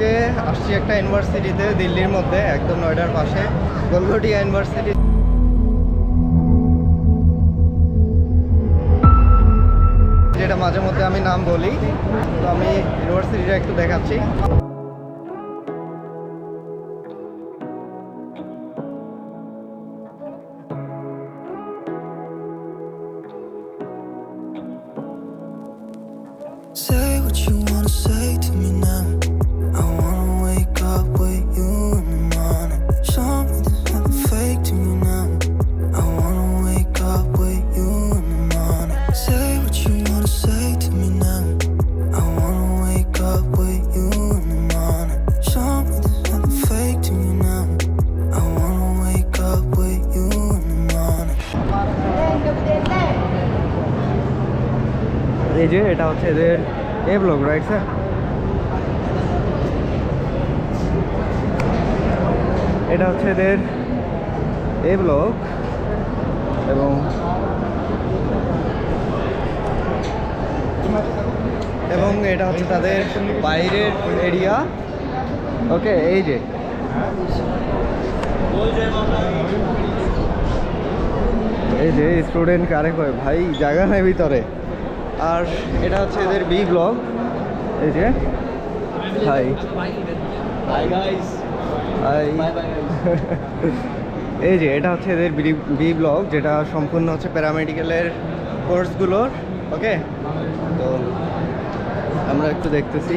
আজকে আসছি একটা ইউনিভার্সিটিতে, দিল্লির মধ্যে, একদম নয়ডার পাশে, গোলঘটিয়া ইউনিভার্সিটি যেটা মাঝে মধ্যে আমি নাম বলি, তো আমি ইউনিভার্সিটিটা একটু দেখাচ্ছি Say what you wanna say to me now. এই যে, এটা হচ্ছে এদের এ ব্লগ রাইট স্যার এটা হচ্ছে এদের এ ব্লগ এবং এবং এটা হচ্ছে তাদের বাইরের এরিয়া ওকে এই যে। এই যে স্টুডেন্ট কারে কয়? ভাই, জায়গা নেই ভিতরে। আর এটা হচ্ছে এদের বি ব্লগ এই যে। হাই. High Bye bye. এই যে এটা হচ্ছে এদের বি ব্লগ যেটা সম্পূর্ণ হচ্ছে প্যারামেডিক্যালের কোর্সগুলোর ওকে তো আমরা একটু দেখতেছি।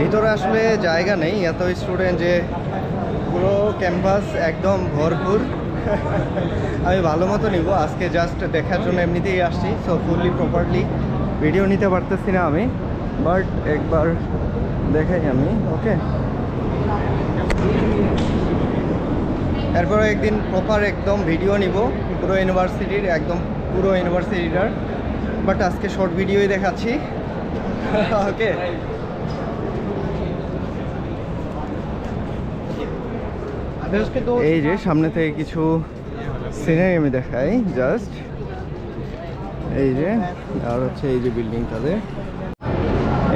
ভিতরে আসলে জায়গা নেই, এত স্টুডেন্ট যে পুরো ক্যাম্পাস একদম ভরপুর। আমি ভালো মতো নিব, আজকে জাস্ট দেখার জন্য এমনিতেই আসছি সো ফুললি প্রপারলি ভিডিও নিতে পারতেছি না আমি বাট একবার দেখাই আমি ওকে এরপরে একদিন প্রপার একদম ভিডিও নিব, পুরো ইউনিভার্সিটির একদম পুরো ইউনিভার্সিটিটার বাট আজকে শর্ট ভিডিওই দেখাচ্ছি ওকে এই যে সামনে থেকে কিছু সিনারি আমি দেখাই জাস্ট এই যে, আর হচ্ছে এই যে বিল্ডিং তাদের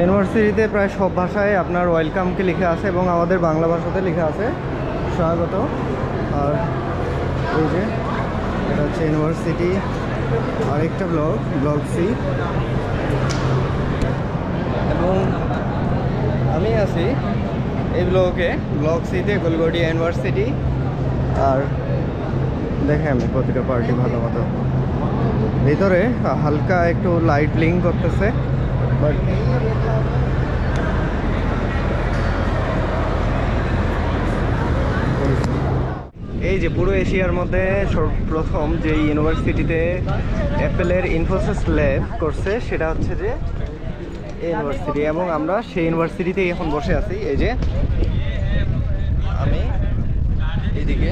ইউনিভার্সিটিতে প্রায় সব ভাষায় আপনার ওয়েলকামকে লেখা আছে এবং আমাদের বাংলা ভাষাতে লেখা আছে। স্বাগত। আর এই যে, এটা হচ্ছে ইউনিভার্সিটি আরেকটা ব্লগ ব্লগ সি এবং আমি আছি এই ব্লকে ব্লক সিতে গোলগড়িয়া ইউনিভার্সিটি আর দেখে আমি প্রতিটা পার্টি ভালো মতো। ভিতরে হালকা একটু লাইট ব্লিং করতেছে বাট এই যে পুরো এশিয়ার মধ্যে প্রথম যে ইউনিভার্সিটিতে অ্যাপেলের ইনফোসিস ল্যাব করছে, সেটা হচ্ছে যে ইউনিভার্সিটি এবং আমরা সেই ইউনিভার্সিটিতে এখন বসে আছি। এই যে আমি এইদিকে